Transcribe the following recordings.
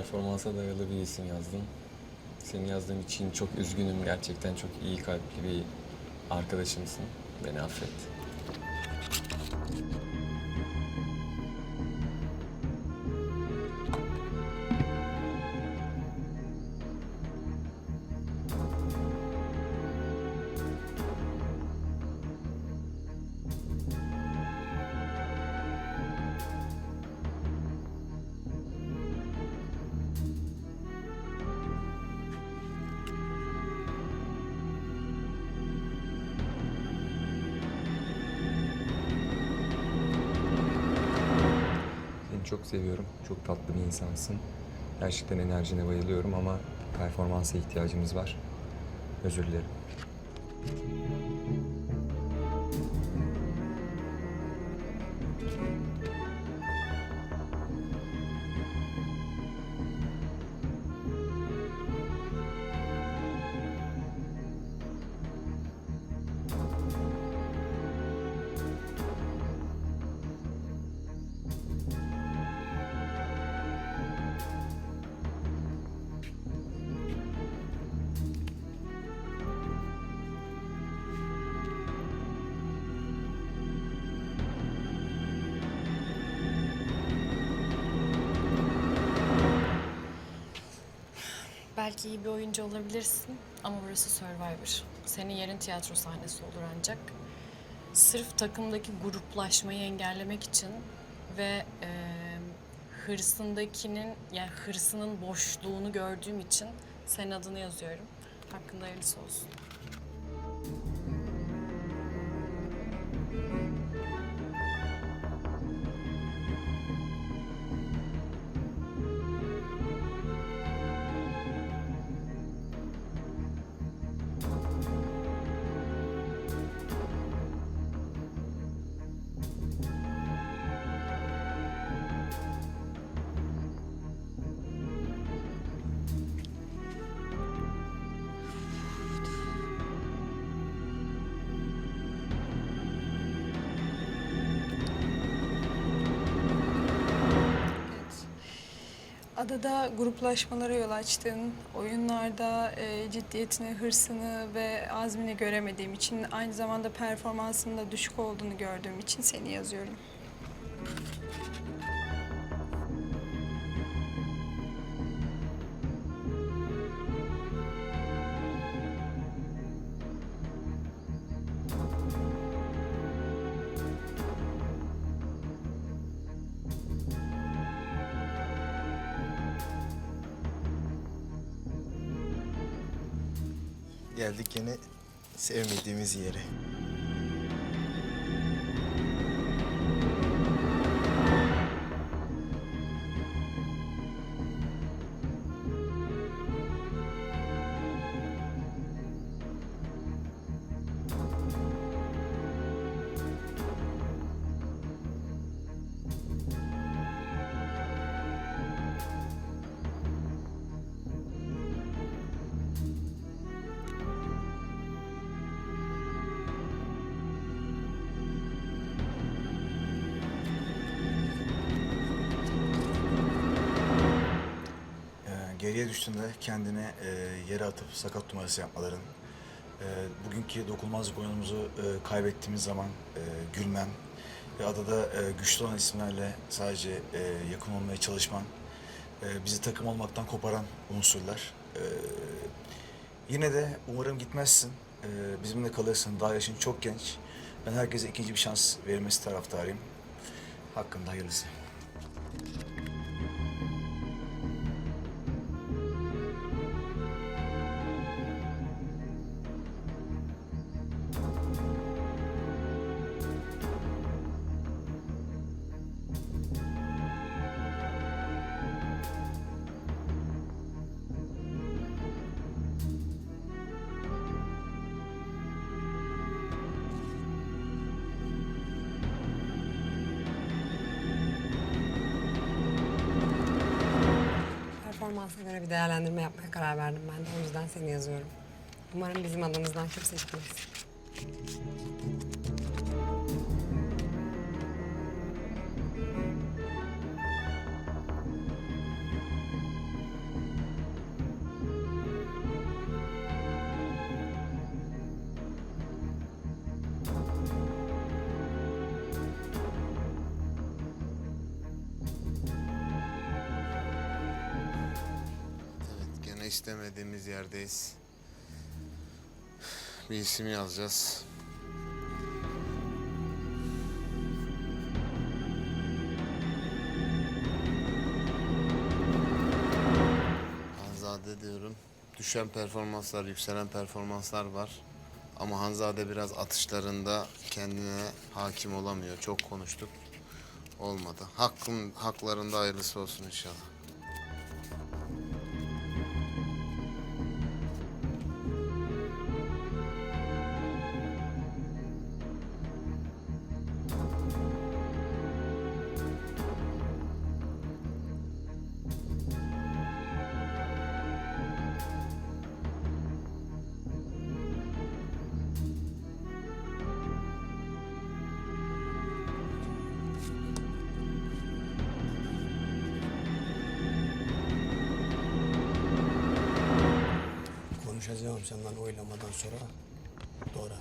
performansa dayalı bir isim yazdım. Senin yazdığım için çok üzgünüm. Gerçekten çok iyi kalpli bir arkadaşımsın. Beni affet. Çok seviyorum. Çok tatlı bir insansın. Gerçekten enerjine bayılıyorum ama performansa ihtiyacımız var. Özür dilerim. Belki iyi bir oyuncu olabilirsin ama burası Survivor. Senin yerin tiyatro sahnesi olur ancak. Sırf takımdaki gruplaşmayı engellemek için ve e, hırsındakinin yani hırsının boşluğunu gördüğüm için senin adını yazıyorum. Hakkında hayırlısı olsun. Adada gruplaşmalara yol açtın. Oyunlarda e, ciddiyetini, hırsını ve azmini göremediğim için aynı zamanda performansında düşük olduğunu gördüğüm için seni yazıyorum. Yine sevmediğimiz yere. Geriye düştüğünde kendine e, yere atıp sakat numarası yapmaların, e, bugünkü dokunulmazlık oyunumuzu e, kaybettiğimiz zaman e, gülmen ve adada e, güçlü olan isimlerle sadece e, yakın olmaya çalışman, e, bizi takım olmaktan koparan unsurlar. E, yine de umarım gitmezsin, e, bizimle kalırsın. Daha yaşın çok genç. Ben herkese ikinci bir şans verilmesi taraftarıyım. Hakkında hayırlısı. Performansa göre bir değerlendirme yapmaya karar verdim ben de. O yüzden seni yazıyorum. Umarım bizim adımızdan kimse gitmez. İstemediğimiz yerdeyiz. Bir isim yazacağız. Hanzade diyorum. Düşen performanslar, yükselen performanslar var. Ama Hanzade biraz atışlarında kendine hakim olamıyor. Çok konuştuk. Olmadı. Hakkın haklarında hayırlısı olsun inşallah. Konuşacağım senden oylamadan sonra. Doğru.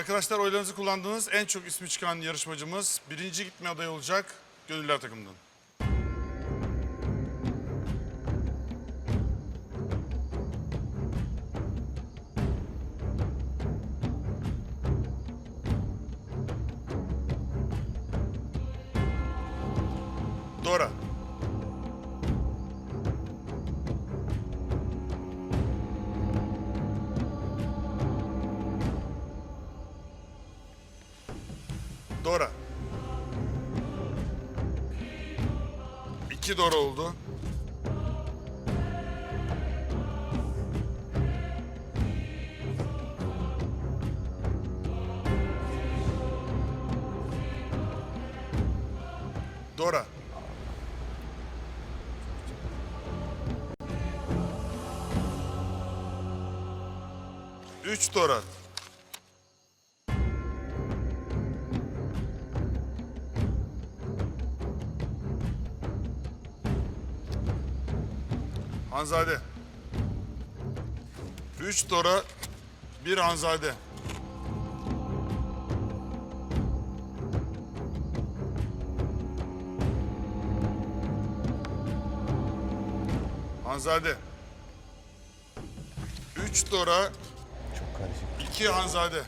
Arkadaşlar oylarınızı kullandığınız en çok ismi çıkan yarışmacımız birinci gitme adayı olacak Gönüller takımından. Dora oldu. Dora. Üç Dora. Hanzade. Üç Dora, bir Hanzade. Hanzade. Üç Dora, Çok karışık. iki Hanzade.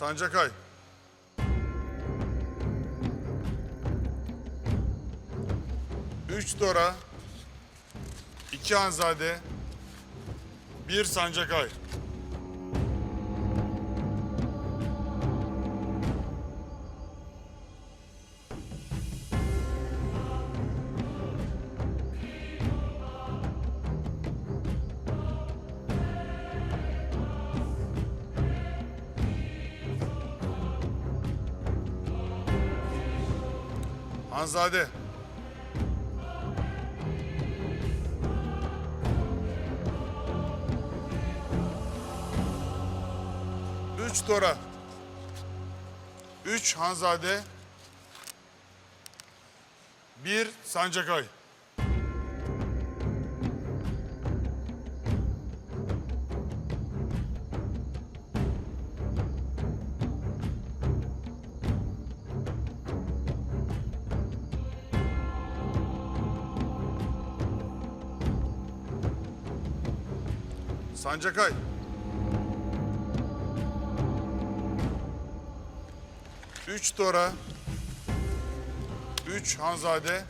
Sancakay. Üç Dora, iki Hanzade, bir Sancakay. Hanzade. Üç Dora. Üç Hanzade. Bir Sancakay. Sancakay. Üç Dora. Üç Hanzade.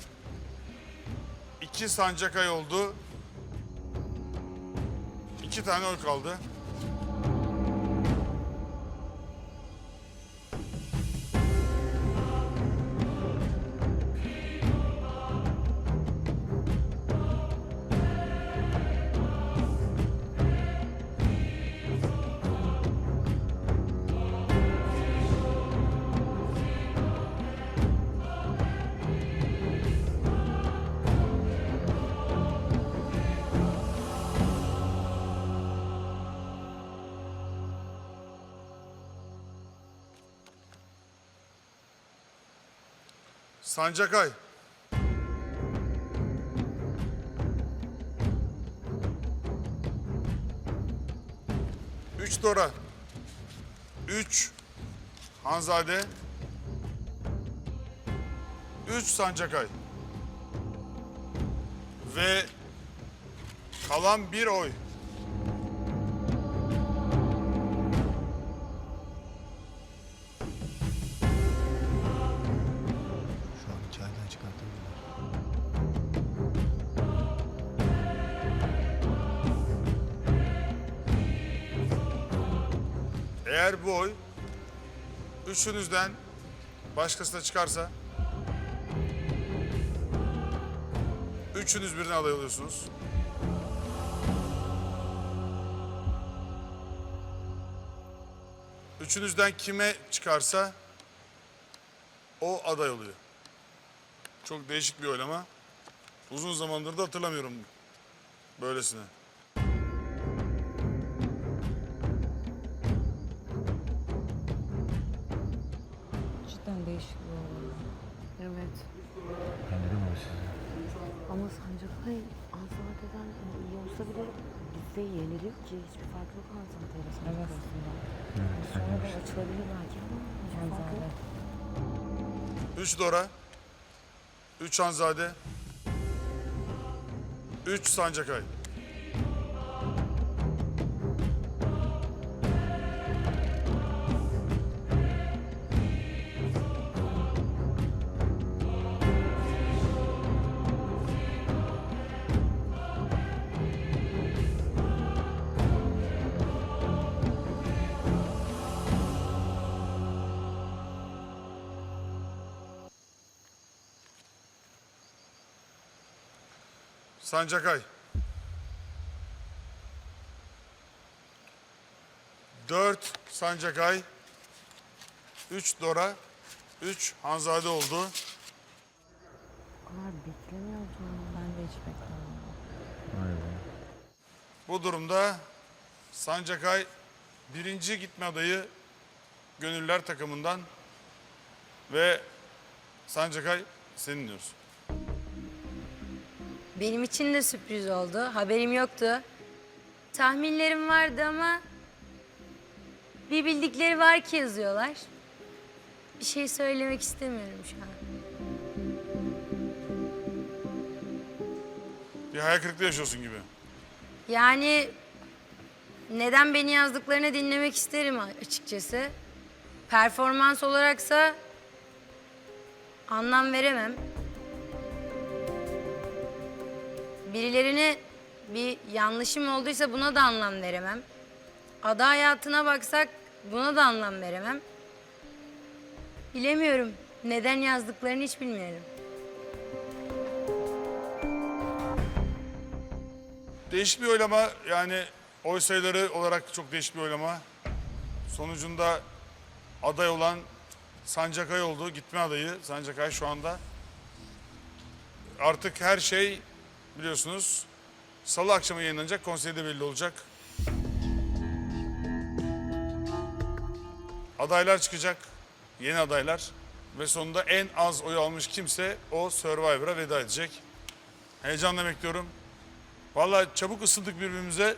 iki Sancakay oldu. İki tane oy kaldı. Sancakay. Üç Dora. Üç Hanzade. Üç Sancakay. Ve kalan bir oy. Eğer bu oy üçünüzden başkasına çıkarsa üçünüz birine aday oluyorsunuz. Üçünüzden kime çıkarsa o aday oluyor. Çok değişik bir oylama. Uzun zamandır da hatırlamıyorum böylesine. Ama Sancakay Ansade'den iyi olsa bile bizde yenilir ki hiçbir fark yok Ansade ile Sancak arasında. Sonradan açılabilir belki ama hiçbir fark yok. Üç Dora, üç Hanzade, üç Sancakay. Sancakay. Dört Sancakay. Üç Dora. Üç Hanzade oldu. Kadar beklemiyordum. Ben de hiç beklemiyordum. Bu durumda Sancakay birinci gitme adayı Gönüller takımından ve Sancakay senin diyoruz. Benim için de sürpriz oldu. Haberim yoktu. Tahminlerim vardı ama bir bildikleri var ki yazıyorlar. Bir şey söylemek istemiyorum şu an. Bir hayal kırıklığı yaşıyorsun gibi. Yani neden beni yazdıklarını dinlemek isterim açıkçası. Performans olaraksa anlam veremem. Birilerine bir yanlışım olduysa buna da anlam veremem. Ada hayatına baksak buna da anlam veremem. Bilemiyorum. Neden yazdıklarını hiç bilmiyorum. Değişik bir oylama yani oy sayıları olarak çok değişik bir oylama. Sonucunda aday olan Sancakay oldu. Gitme adayı Sancakay şu anda. Artık her şey biliyorsunuz salı akşamı yayınlanacak. Konseyde belli olacak. Adaylar çıkacak. Yeni adaylar. Ve sonunda en az oy almış kimse o Survivor'a veda edecek. Heyecanla bekliyorum. Vallahi çabuk ısındık birbirimize.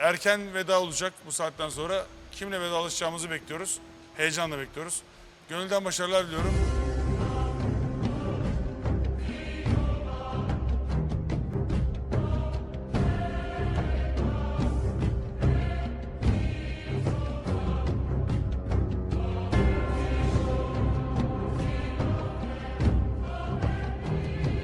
Erken veda olacak bu saatten sonra. Kimle vedalaşacağımızı bekliyoruz. Heyecanla bekliyoruz. Gönülden başarılar diliyorum.